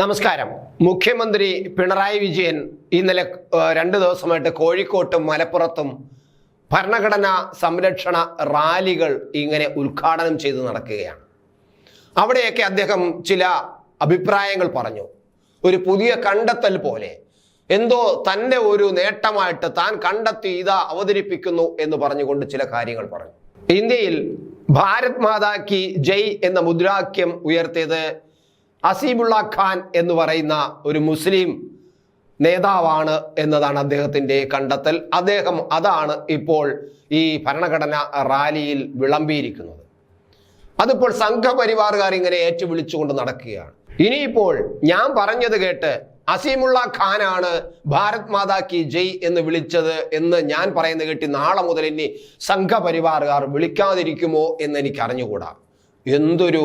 നമസ്കാരം. മുഖ്യമന്ത്രി പിണറായി വിജയൻ ഇന്നലെ രണ്ടു ദിവസമായിട്ട് കോഴിക്കോട്ടും മലപ്പുറത്തും ഭരണഘടനാ സംരക്ഷണ റാലികൾ ഇങ്ങനെ ഉദ്ഘാടനം ചെയ്ത് നടക്കുകയാണ്. അവിടെയൊക്കെ അദ്ദേഹം ചില അഭിപ്രായങ്ങൾ പറഞ്ഞു. ഒരു പുതിയ കണ്ടെത്തൽ പോലെ എന്തോ തന്റെ ഒരു നേട്ടമായിട്ട് താൻ കണ്ടെത്തി ഇതാ അവതരിപ്പിക്കുന്നു എന്ന് പറഞ്ഞുകൊണ്ട് ചില കാര്യങ്ങൾ പറഞ്ഞു. ഇന്ത്യയിൽ ഭാരത് മാതാ കി ജയ് എന്ന മുദ്രാവാക്യം ഉയർത്തിയത് അസീബുള്ള ഖാൻ എന്ന് പറയുന്ന ഒരു മുസ്ലിം നേതാവാണ് എന്നതാണ് അദ്ദേഹത്തിന്റെ കണ്ടെത്തൽ. അദ്ദേഹം അതാണ് ഇപ്പോൾ ഈ ഭരണഘടന റാലിയിൽ വിളമ്പിയിരിക്കുന്നത്. അതിപ്പോൾ സംഘപരിവാറുകാർ ഇങ്ങനെ ഏറ്റുവിളിച്ചുകൊണ്ട് നടക്കുകയാണ്. ഇനിയിപ്പോൾ ഞാൻ പറഞ്ഞത് കേട്ട് അസീമുള്ള ഖാനാണ് ഭാരത് മാതാ കി ജയ് എന്ന് വിളിച്ചത് എന്ന് ഞാൻ പറയുന്നത് കേട്ടി നാളെ മുതൽ ഇനി സംഘപരിവാറുകാർ വിളിക്കാതിരിക്കുമോ എന്ന് എനിക്ക് അറിഞ്ഞുകൂടാ എന്തൊരു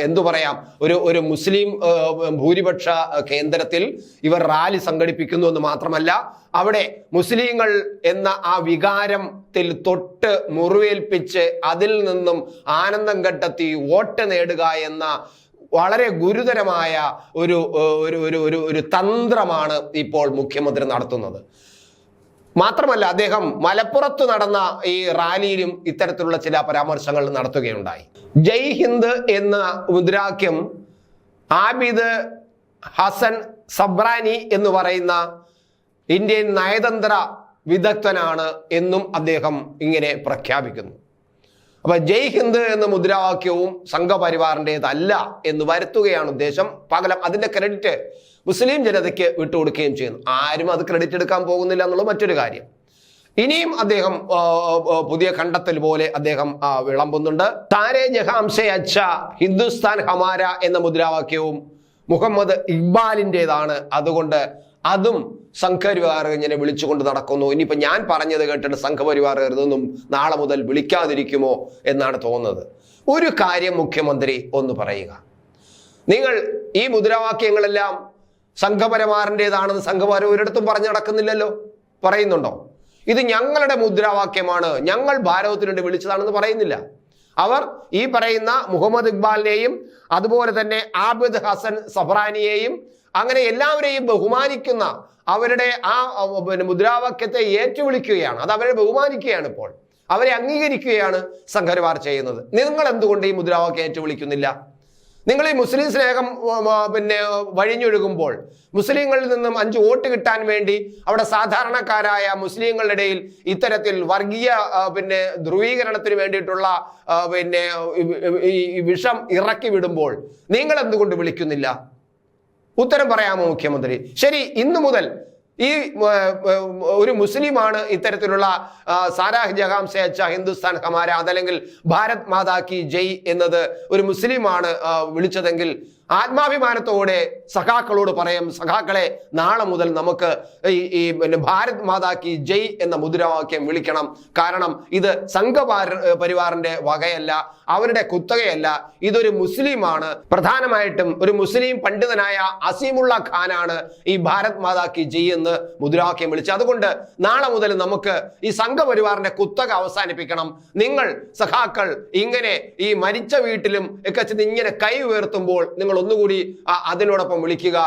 എന്തു പറയാം ഒരു ഒരു മുസ്ലിം ഭൂരിപക്ഷ കേന്ദ്രത്തിൽ ഇവർ റാലി സംഘടിപ്പിക്കുന്നു എന്ന് മാത്രമല്ല അവിടെ മുസ്ലിങ്ങൾ എന്ന ആ വികാരത്തിൽ തൊട്ട് മുറിവേൽപ്പിച്ച് അതിൽ നിന്നും ആനന്ദം കണ്ടെത്തി വോട്ട് നേടുക എന്ന വളരെ ഗുരുതരമായ ഒരു ഒരു ഒരു ഒരു തന്ത്രമാണ് ഇപ്പോൾ മുഖ്യമന്ത്രി നടത്തുന്നത്. മാത്രമല്ല അദ്ദേഹം മലപ്പുറത്ത് നടന്ന ഈ റാലിയിലും ഇത്തരത്തിലുള്ള ചില പരാമർശങ്ങൾ നടത്തുകയുണ്ടായി. ജയ് ഹിന്ദ് എന്ന മുദ്രാക്യം ആബിദ് ഹസൻ സബ്രാനി എന്ന് പറയുന്ന ഇന്ത്യൻ നയതന്ത്ര വിദഗ്ധനാണ് എന്നും അദ്ദേഹം ഇങ്ങനെ പ്രഖ്യാപിക്കുന്നു. അപ്പൊ ജയ് ഹിന്ദ് എന്ന മുദ്രാവാക്യവും സംഘപരിവാറിന്റെതല്ല എന്ന് വരുത്തുകയാണ് ഉദ്ദേശം. പകലം അതിന്റെ ക്രെഡിറ്റ് മുസ്ലിം ജനതയ്ക്ക് വിട്ടുകൊടുക്കുകയും ചെയ്യുന്നു. ആരും അത് ക്രെഡിറ്റ് എടുക്കാൻ പോകുന്നില്ല എന്നുള്ള മറ്റൊരു കാര്യം. ഇനിയും അദ്ദേഹം പുതിയ കണ്ടെത്തൽ പോലെ അദ്ദേഹം വിളമ്പുന്നുണ്ട്. താരെ ജഹാംസെ അച്ഛ ഹിന്ദുസ്ഥാൻ ഹമാര എന്ന മുദ്രാവാക്യവും മുഹമ്മദ് ഇക്ബാലിന്റെതാണ് അതുകൊണ്ട് അതും സംഘപരിവാർ ഇങ്ങനെ വിളിച്ചുകൊണ്ട് നടക്കുന്നു. ഇനിയിപ്പോൾ ഞാൻ പറഞ്ഞത് കേട്ടിട്ട് സംഘപരിവാർ ഇതൊന്നും നാളെ മുതൽ വിളിക്കാതിരിക്കുമോ എന്നാണ് തോന്നുന്നത്. ഒരു കാര്യം മുഖ്യമന്ത്രി ഒന്ന് പറയുക. നിങ്ങൾ ഈ മുദ്രാവാക്യങ്ങളെല്ലാം സംഘപരമാറിന്റെതാണെന്ന് സംഘപരം ഒരിടത്തും പറഞ്ഞു നടക്കുന്നില്ലല്ലോ. പറയുന്നുണ്ടോ? ഇത് ഞങ്ങളുടെ മുദ്രാവാക്യമാണ്. ഞങ്ങൾ ഭാരതത്തിന് വേണ്ടി വിളിച്ചതാണെന്ന് പറയുന്നില്ല. അവർ ഈ പറയുന്ന മുഹമ്മദ് ഇക്ബാലിനെയും അതുപോലെ തന്നെ ആബിദ് ഹസൻ സഫ്രാനിയെയും അങ്ങനെ എല്ലാവരെയും ബഹുമാനിക്കുന്ന അവരുടെ ആ പിന്നെ മുദ്രാവാക്യത്തെ ഏറ്റുവിളിക്കുകയാണ്. അത് അവരെ ബഹുമാനിക്കുകയാണ് ഇപ്പോൾ. അവരെ അംഗീകരിക്കുകയാണ് സംഘപരിവാർ ചെയ്യുന്നത്. നിങ്ങൾ എന്തുകൊണ്ട് ഈ മുദ്രാവാക്യം ഏറ്റുവിളിക്കുന്നില്ല? നിങ്ങൾ ഈ മുസ്ലിം സ്നേഹം പിന്നെ വഴിഞ്ഞൊഴുകുമ്പോൾ മുസ്ലിങ്ങളിൽ നിന്നും അഞ്ച് വോട്ട് കിട്ടാൻ വേണ്ടി അവിടെ സാധാരണക്കാരായ മുസ്ലിങ്ങളുടെ ഇടയിൽ ഇത്തരത്തിൽ വർഗീയ പിന്നെ ധ്രുവീകരണത്തിന് വേണ്ടിയിട്ടുള്ള പിന്നെ ഈ വിഷം ഇറക്കി വിടുമ്പോൾ നിങ്ങൾ എന്തുകൊണ്ട് വിളിക്കുന്നില്ല? ഉത്തരം പറയാമോ മുഖ്യമന്ത്രി? ശരി ഇന്നു മുതൽ ഈ ഒരു മുസ്ലിമാണ് ഇത്തരത്തിലുള്ള സാരാഹ് ജഹാം സേച്ച ഹിന്ദുസ്ഥാൻ ഹമാര അതല്ലെങ്കിൽ ഭാരത് മാതാ കി ജയ് എന്നത് ഒരു മുസ്ലിമാണ് വിളിച്ചതെങ്കിൽ ആത്മാഭിമാനത്തോടെ സഖാക്കളോട് പറയും സഖാക്കളെ നാളെ മുതൽ നമുക്ക് ഈ പിന്നെ ഭാരത് മാതാ കി ജയ് എന്ന മുദ്രാവാക്യം വിളിക്കണം. കാരണം ഇത് സംഘപാര പരിവാറിന്റെ വകയല്ല അവരുടെ കുത്തകയല്ല. ഇതൊരു മുസ്ലിമാണ്. പ്രധാനമായിട്ടും ഒരു മുസ്ലിം പണ്ഡിതനായ അസീമുള്ള ഖാനാണ് ഈ ഭാരത് മാതാ കി ജയ് എന്ന് മുദ്രാവാക്യം വിളിച്ചത്. അതുകൊണ്ട് നാളെ മുതൽ നമുക്ക് ഈ സംഘപരിവാറിന്റെ കുത്തക അവസാനിപ്പിക്കണം. നിങ്ങൾ സഖാക്കൾ ഇങ്ങനെ ഈ മരിച്ച വീട്ടിലും ഒക്കെ ഇങ്ങനെ കൈ ഉയർത്തുമ്പോൾ നിങ്ങൾ ഒന്നുകൂടി അതിനോടൊപ്പം വിളിക്കുക.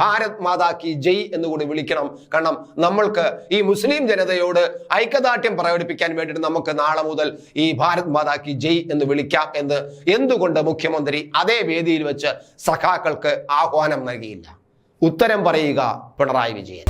ഭാരത് മാതാ കി ജയ് എന്നുകൂടി വിളിക്കണം. കാരണം നമ്മൾക്ക് ഈ മുസ്ലിം ജനതയോട് ഐക്യദാർഢ്യം പ്രകടിപ്പിക്കാൻ വേണ്ടിയിട്ട് നമുക്ക് നാളെ മുതൽ ഈ ഭാരത് മാതാ കി ജയ് എന്ന് വിളിക്കാം എന്ന് എന്തുകൊണ്ട് മുഖ്യമന്ത്രി അതേ വേദിയിൽ വെച്ച് സഖാക്കൾക്ക് ആഹ്വാനം നൽകിയില്ല? ഉത്തരം പറയുക പിണറായി വിജയൻ.